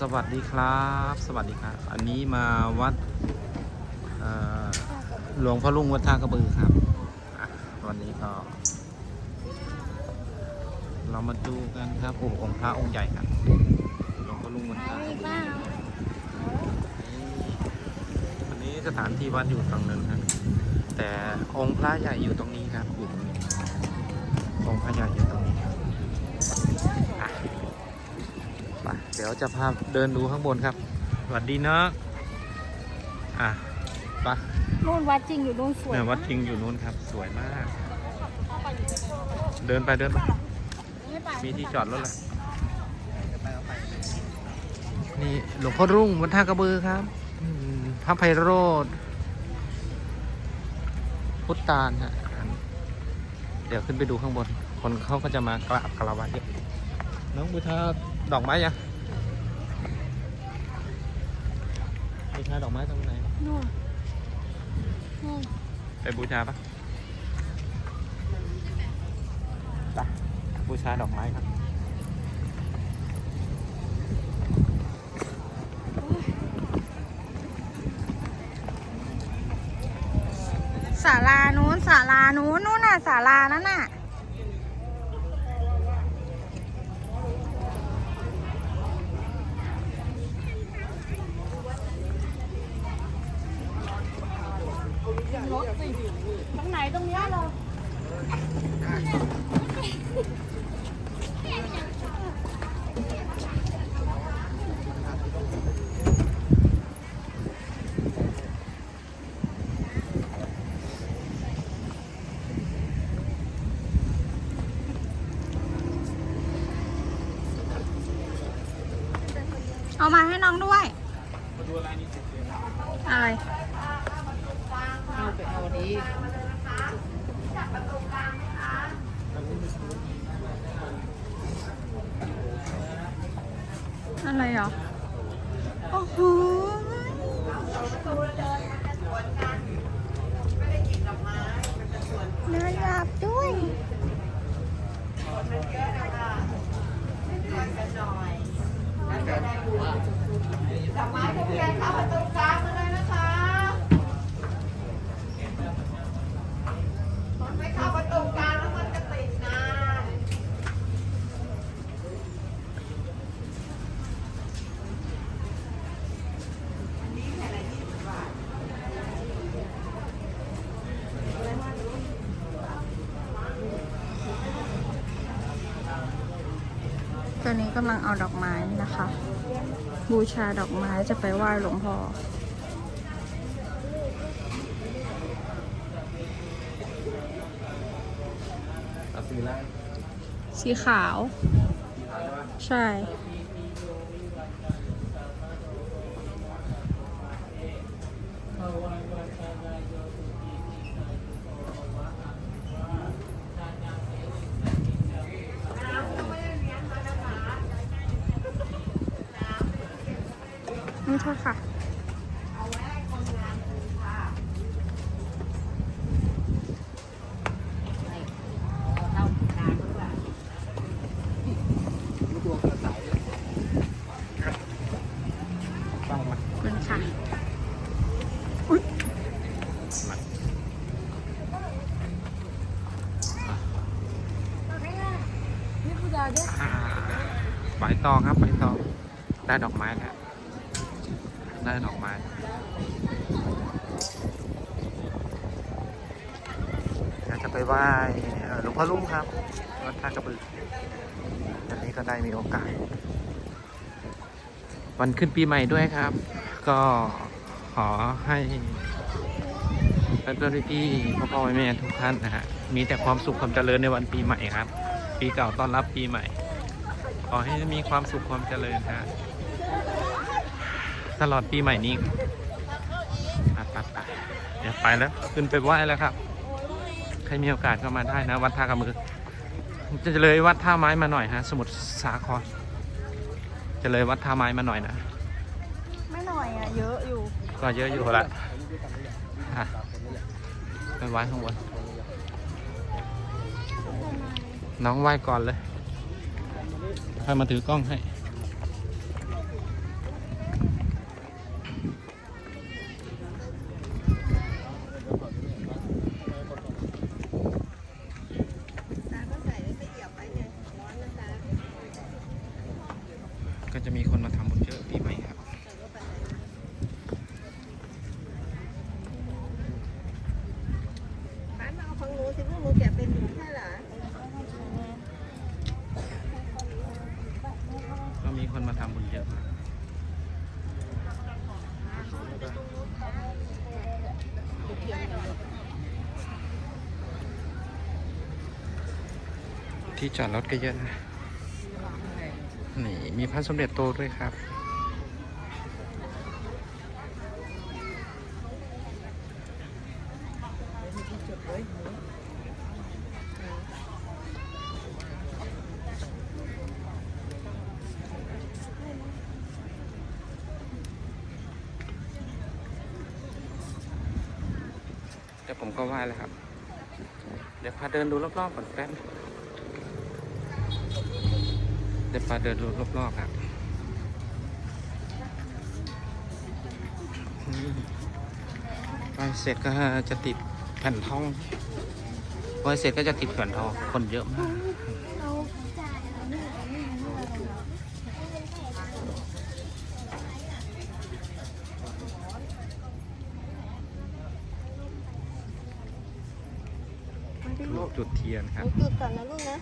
สวัสดีครับ สวัสดีครับ อันนี้มาวัดหลวงพ่อลุงวัดท่ากระบือครับวันนี้ก็ เรามาดูกันครับโอ้องค์พระองค์ใหญ่ครับหลวงพ่อลุงวัดท่ากระบืออันนี้สถานที่วัดอยู่ฝั่งนั้นครับแต่องค์พระใหญ่อยู่ตรงนี้ครับอยู่ตรงนี้องค์พระใหญ่อยู่ตรงนี้ครับอะ ไปเดี๋ยวจะพาเดินดูข้างบนครับ สวัสดีเนาะอะไปนู่นวัดจริงอยู่นู่นสวยเนี่ยวัดจริงอยู่นู้นครับ สวยมาก เดินไปเดินไปมีที่จอดรถแล้วนี่หลวงพ่อรุ่งวัดท่ากระบือครับอืมพระไพโรธพุทธานฮะเดี๋ยวขึ้นไปดูข้างบน คนเขาก็จะมากราบกราบไหว้เยอะน้องบุทาดอกไม้ยัง ชาดอกไม้ตรงไหนนู่นนู่นไปบูชาปะไปบูชาดอกไม้ครับศาลานู้นศาลานู้นนู่นน่ะศาลานั่นน่ะ ตรงไหนตรงเนี้ยเลยเอามาให้น้องด้วยอะไร เอาไปเอาดี อะไรเหรอ โอ้โหเดินหลับด้วยดอกไม้ทุกอย่างเข้าประตูกลางมาเลยนะคะมันไม่เข้าประตูกลางแล้วมันจะติดนาน ตอนนี้ กำลังเอาดอกไม้นะคะ บูชาดอกไม้จะไปไหว้หลวงพ่อเอาสีอะไรสีขาว ใช่ นี่เท่ค่ะต้องมาขอบคุณค่ะไปต่อครับ ไปต่อ ได้ดอกไม้แล้ว ได้ดอกไม้อยากจะไปไหว้หลวงพ่อลุงครับวัดท่ากระบืออันนี้ก็ได้มีโอกาส วันขึ้นปีใหม่ด้วยครับ ก็ขอให้เพื่อนๆพี่ๆพ่อพ่อแม่ทุกท่านนะฮะมีแต่ความสุขความเจริญในวันปีใหม่ครับ ปีเก่าต้อนรับปีใหม่ ขอให้มีความสุขความเจริญฮะ ตลอดปีใหม่นี้ไปไปไปเดี๋ยวไปแล้ว ขึ้นไปไหว้แล้วครับ ใครมีโอกาสก็มาได้นะ วัดท่ากระมือ จะเลยวัดท่าไม้มาหน่อยฮะ สมุทรสาคร จะเลยวัดท่าไม้มาหน่อยนะ ไม่หน่อยอะเยอะอยู่ ก็เยอะอยู่ละอะไปไหว้ข้างบนน้องไหว้ก่อนเลยค่อยมาถือกล้องให้ ก็จะมีคนมาทำบุญเยอะปีใหม่ครับ บ้านมาเอาของหนู สิพวกหนูแกะเป็นอยู่ใช่หรอก็มีคนมาทำบุญเยอะมากที่จอดรถก็เยอะนะ นี่ มีพระสมเด็จโตด้วยครับ เดี๋ยวผมก็ไหว้แล้วครับ เดี๋ยวพาเดินดูรอบๆก่อนแป๊บเดี๋ยวพาเดินดูรอบๆครับไปเสร็จก็จะติดแผ่นทองไปเสร็จก็จะติดแผ่นทองคนเยอะมาก รูป จุดเทียนครับจุดก่อนนะลูกนะ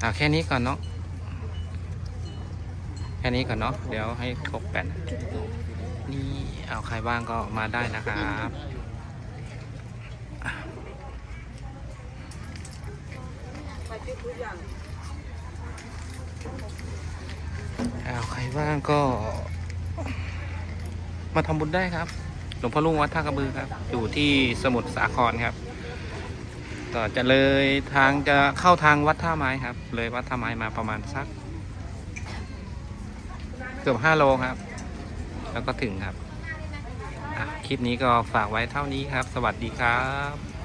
เอาแค่นี้ก่อนเนาะแค่นี้ก่อนเนาะเดี๋ยวให้ครบแปดนี่เอาใครว่างก็มาได้นะครับเอาใครว่างก็ มาทำบุญได้ครับ หลวงพ่อลุงวัดท่ากระบือครับ อยู่ที่สมุทรสาครครับ ต่อจะเลยทางจะเข้าทางวัดท่าไม้ครับ เลยวัดท่าไม้มาประมาณสัก เกือบ5โลครับ แล้วก็ถึงครับ คลิปนี้ก็ฝากไว้เท่านี้ครับ สวัสดีครับ